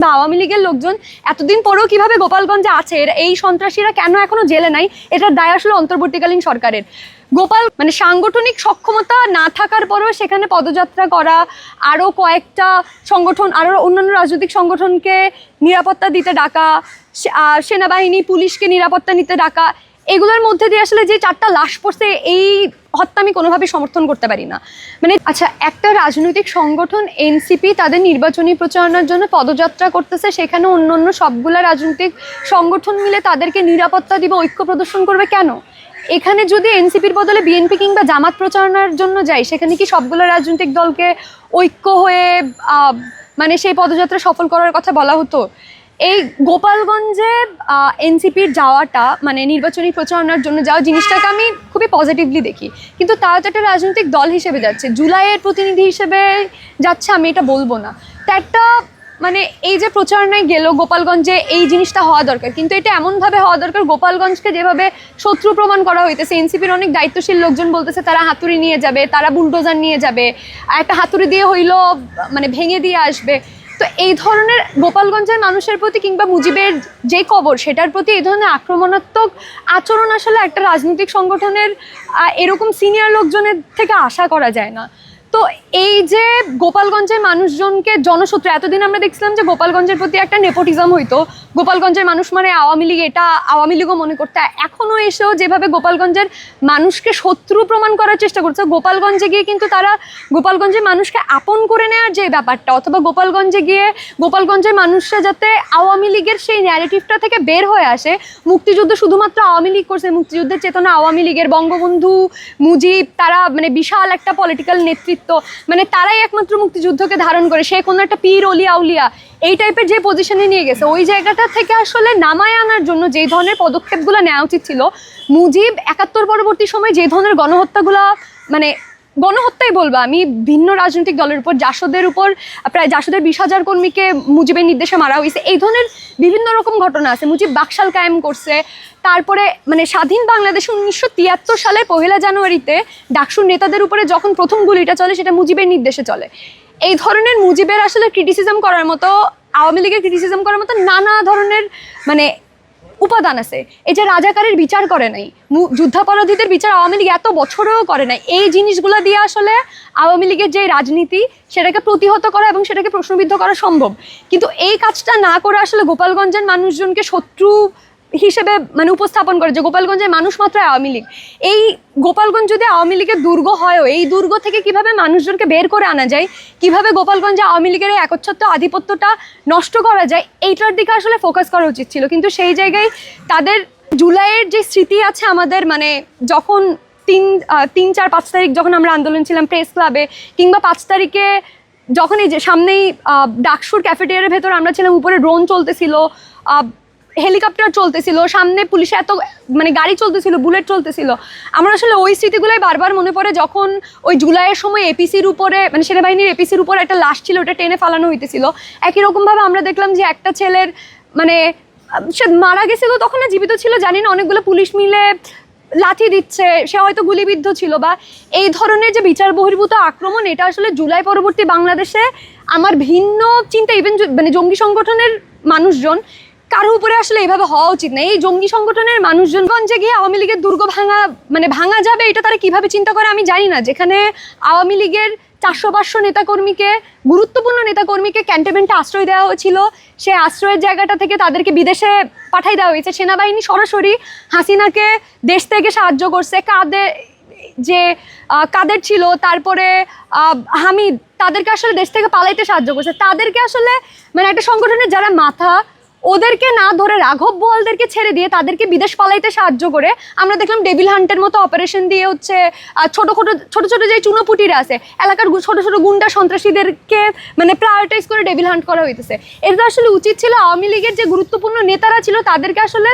বা আওয়ামী লীগের লোকজন এতদিন পরেও কীভাবে গোপালগঞ্জে আছে? এই সন্ত্রাসীরা কেন এখনও জেলে নাই? এটার দায় আসলে অন্তর্বর্তীকালীন সরকারের। গোপাল মানে সাংগঠনিক সক্ষমতা না থাকার পরও সেখানে পদযাত্রা করা আরও কয়েকটা সংগঠন আরও অন্যান্য রাজনৈতিক সংগঠনকে নিরাপত্তা দিতে ডাকা সেনাবাহিনী, পুলিশকে নিরাপত্তা নিতে ডাকা এগুলোর মধ্যে দিয়ে আসলে যে চারটা লাশ পড়ছে, এই হত্যা আমি কোনোভাবে সমর্থন করতে পারি না। মানে আচ্ছা একটা রাজনৈতিক সংগঠন, এনসিপি, তাদের নির্বাচনী প্রচারণার জন্য পদযাত্রা করতেছে, সেখানে অন্য অন্য সবগুলা রাজনৈতিক সংগঠন মিলে তাদেরকে নিরাপত্তা দিবে, ঐক্য প্রদর্শন করবে কেন? এখানে যদি এনসিপির বদলে বিএনপি কিংবা জামাত প্রচারণার জন্য যায়, সেখানে কি সবগুলো রাজনৈতিক দলকে ঐক্য হয়ে মানে সেই পদযাত্রা সফল করার কথা বলা হতো? এই গোপালগঞ্জে এনসিপির যাওয়াটা মানে নির্বাচনী প্রচারণার জন্য যাওয়া জিনিসটাকে আমি খুবই পজিটিভলি দেখি। কিন্তু তারা তো একটা রাজনৈতিক দল হিসেবে যাচ্ছে। জুলাইয়ের প্রতিনিধি হিসেবে যাচ্ছে আমি এটা বলব না। তা একটা মানে এই যে প্রচারণায় গেল গোপালগঞ্জে, এই জিনিসটা হওয়া দরকার। কিন্তু এটা এমনভাবে হওয়া দরকার, গোপালগঞ্জকে যেভাবে শত্রু প্রমাণ করা হইতেছে, এনসিপির অনেক দায়িত্বশীল লোকজন বলতেছে, তারা হাতুড়ি নিয়ে যাবে, তারা বুলডোজার নিয়ে যাবে, একটা হাতুড়ি দিয়ে হইল মানে ভেঙে দিয়ে আসবে। তো এই ধরনের গোপালগঞ্জের মানুষের প্রতি কিংবা মুজিবের যে কবর, সেটার প্রতি এই ধরনের আক্রমণাত্মক আচরণ আসলে একটা রাজনৈতিক সংগঠনের এরকম সিনিয়র লোকজনের থেকে আশা করা যায় না। তো এই যে গোপালগঞ্জের মানুষজনকে জনসূত্র এতদিন আমরা দেখছিলাম যে গোপালগঞ্জের প্রতি একটা নেপোটিজম হইতো। গোপালগঞ্জের মানুষ মানে আওয়ামী লীগ, এটা আওয়ামী লীগও মনে করতে। এখনও এসেও যেভাবে গোপালগঞ্জের মানুষকে শত্রু প্রমাণ করার চেষ্টা করছে, গোপালগঞ্জে গিয়ে কিন্তু তারা গোপালগঞ্জের মানুষকে আপন করে নেওয়ার যে ব্যাপারটা, অথবা গোপালগঞ্জে গিয়ে গোপালগঞ্জের মানুষরা যাতে আওয়ামী লীগের সেই ন্যারেটিভটা থেকে বের হয়ে আসে। মুক্তিযুদ্ধ শুধুমাত্র আওয়ামী লীগ করছে, মুক্তিযুদ্ধের চেতনা আওয়ামী লীগের বঙ্গবন্ধু মুজিব, তারা মানে বিশাল একটা পলিটিক্যাল নেতৃত্ব। মানে তারাই একমাত্র মুক্তিযুদ্ধকে ধারণ করে। সে কোনো একটা পীর অলিয়া উলিয়া এই টাইপের যে পজিশনে নিয়ে গেছে, ওই জায়গাটা থেকে আসলে নামায় আনার জন্য যে ধরনের পদক্ষেপগুলো নেওয়া উচিত ছিল, মুজিব একাত্তর পরবর্তী সময় যে ধরনের গণহত্যাগুলো মানে গণহত্যাই বলব। আমি ভিন্ন রাজনৈতিক দলের উপর, জাসদের উপর, প্রায় জাসদের বিশ হাজার কর্মীকে মুজিবের নির্দেশে মারা হয়েছে। এই ধরনের বিভিন্ন রকম ঘটনা আছে। মুজিব বাকশাল কায়েম করছে। তারপরে মানে স্বাধীন বাংলাদেশ উনিশশো তিয়াত্তর সালের পহেলা জানুয়ারিতে ডাকসুর নেতাদের উপরে যখন প্রথম গুলিটা চলে, সেটা মুজিবের নির্দেশে চলে। এই ধরনের মুজিবের আসলে ক্রিটিসিজম করার মতো, আওয়ামী লীগের ক্রিটিসিজম করার মতো নানা ধরনের মানে উপাদান আছে। এই যে রাজাকারের বিচার করে নাই যুদ্ধাপরাধীদের বিচার আওয়ামী লীগ এত বছরেও করে নাই। এই জিনিসগুলো দিয়ে আসলে আওয়ামী লীগের যে রাজনীতি, সেটাকে প্রতিহত করা এবং সেটাকে প্রশ্নবিদ্ধ করা সম্ভব। কিন্তু এই কাজটা না করে আসলে গোপালগঞ্জের মানুষজনকে শত্রু হিসেবে মানে উপস্থাপন করে যে গোপালগঞ্জের মানুষ মাত্র আওয়ামী লীগ। এই গোপালগঞ্জ যদি আওয়ামী লীগের দুর্গ হয়ও, এই দুর্গ থেকে কীভাবে মানুষজনকে বের করে আনা যায়, কীভাবে গোপালগঞ্জে আওয়ামী লীগের এই একচ্ছত্র আধিপত্যটা নষ্ট করা যায়, এইটার দিকে আসলে ফোকাস করা উচিত ছিল। কিন্তু সেই জায়গায় তাদের জুলাইয়ের যে স্মৃতি আছে আমাদের মানে যখন তিন তিন, চার, পাঁচ তারিখ যখন আমরা আন্দোলন ছিলাম প্রেস ক্লাবে কিংবা পাঁচ তারিখে যখন এই যে সামনেই ডাকসুর ক্যাফেটেরিয়ার ভেতর আমরা ছিলাম, উপরে ড্রোন চলতেছিল হেলিকপ্টার চলতেছিল, সামনে পুলিশে এত মানে গাড়ি চলতেছিল, বুলেট চলতেছিল। আমার আসলে ওই স্মৃতিগুলোই বারবার মনে পড়ে যখন ওই জুলাইয়ের সময় এপিসির উপরে মানে সেনাবাহিনীর এপিসির উপরে একটা লাশ ছিল, ওটা টেনে ফালানো হইতেছিল। একই রকমভাবে আমরা দেখলাম যে একটা ছেলের মানে সে মারা গেছিল তখন না, জীবিত ছিল, জানি না, অনেকগুলো পুলিশ মিলে লাথি দিচ্ছে, সে হয়তো গুলিবিদ্ধ ছিল বা এই ধরনের যে বিচার বহির্ভূত আক্রমণ, এটা আসলে জুলাই পরবর্তী বাংলাদেশে আমার ভিন্ন চিন্তা ইভেন মানে জঙ্গি সংগঠনের মানুষজন কারও উপরে আসলে এইভাবে হওয়া উচিত না। এই জঙ্গি সংগঠনের মানুষজন গঞ্জে গিয়ে আওয়ামী লীগের দুর্গ ভাঙা মানে ভাঙা যাবে, এটা তারা কীভাবে চিন্তা করে আমি জানি না। যেখানে আওয়ামী লীগের চারশো পাঁচশো নেতাকর্মীকে, গুরুত্বপূর্ণ নেতাকর্মীকে ক্যান্টনমেন্টে আশ্রয় দেওয়া হয়েছিল সে আশ্রয়ের জায়গাটা থেকে তাদেরকে বিদেশে পাঠাই দেওয়া হয়েছে। সেনাবাহিনী সরাসরি হাসিনাকে দেশ থেকে সাহায্য করছে। কাদের, যে কাদের ছিল, তারপরে হামিদ, তাদেরকে আসলে দেশ থেকে পালাইতে সাহায্য করছে। তাদেরকে আসলে মানে একটা সংগঠনের যারা মাথা ওদেরকে না ধরে রাঘব বোয়ালদেরকে ছেড়ে দিয়ে তাদেরকে বিদেশ পালাইতে সাহায্য করে, আমরা দেখলাম ডেভিল হান্টের মতো অপারেশন দিয়ে হচ্ছে ছোট ছোট ছোট ছোট যে চুনোপুটিরা আছে, এলাকার ছোট ছোট গুন্ডা সন্ত্রাসীদেরকে মানে প্রায়োরিটাইজ করে ডেভিল হান্ট করা হইতেছে। এটা আসলে উচিত ছিল আওয়ামী লীগের যে গুরুত্বপূর্ণ নেতারা ছিল, তাদেরকে আসলে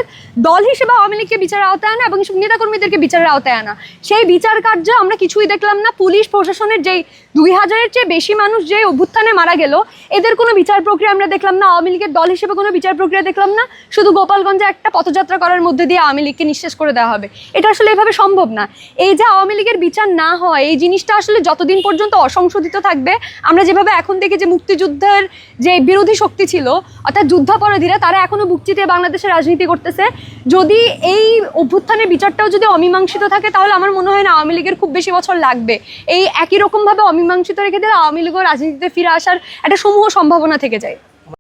দল হিসেবে আওয়ামী লীগকে বিচারের আওতায় আনা এবং নেতাকর্মীদেরকে বিচারের আওতায় আনা। সেই বিচার কার্য আমরা কিছুই দেখলাম না। পুলিশ, প্রশাসনের যেই দুই হাজারের চেয়ে বেশি মানুষ যে অভ্যুত্থানে মারা গেল, এদের কোনো বিচার প্রক্রিয়া আমরা দেখলাম না। আওয়ামী লীগের দল হিসেবে কোনো বিচার প্রক্রিয়া দেখলাম না, শুধু গোপালগঞ্জে একটা পথযাত্রা করার মধ্যে দিয়ে আওয়ামী লীগকে নিঃশেষ করে দেওয়া হবে। এটা আসলে এভাবে সম্ভব না। এই যে আওয়ামী লীগের বিচার না হয় এই জিনিসটা আসলে যতদিন পর্যন্ত অসংশোধিত থাকবে, আমরা যেভাবে এখন দেখি যে মুক্তিযুদ্ধের যে বিরোধী শক্তি ছিল, অর্থাৎ যুদ্ধাপরাধীরা, তারা এখনও বুক চিতিয়ে বাংলাদেশে রাজনীতি করতেছে। যদি এই অভ্যুত্থানের বিচারটাও যদি অমীমাংসিত থাকে, তাহলে আমার মনে হয় না আওয়ামী লীগের খুব বেশি বছর লাগবে। এই একই রকমভাবে অমীমাংসিত রেখে দিলে আওয়ামী লীগও রাজনীতিতে ফিরে আসার একটা সমূহ সম্ভাবনা থেকে যায়।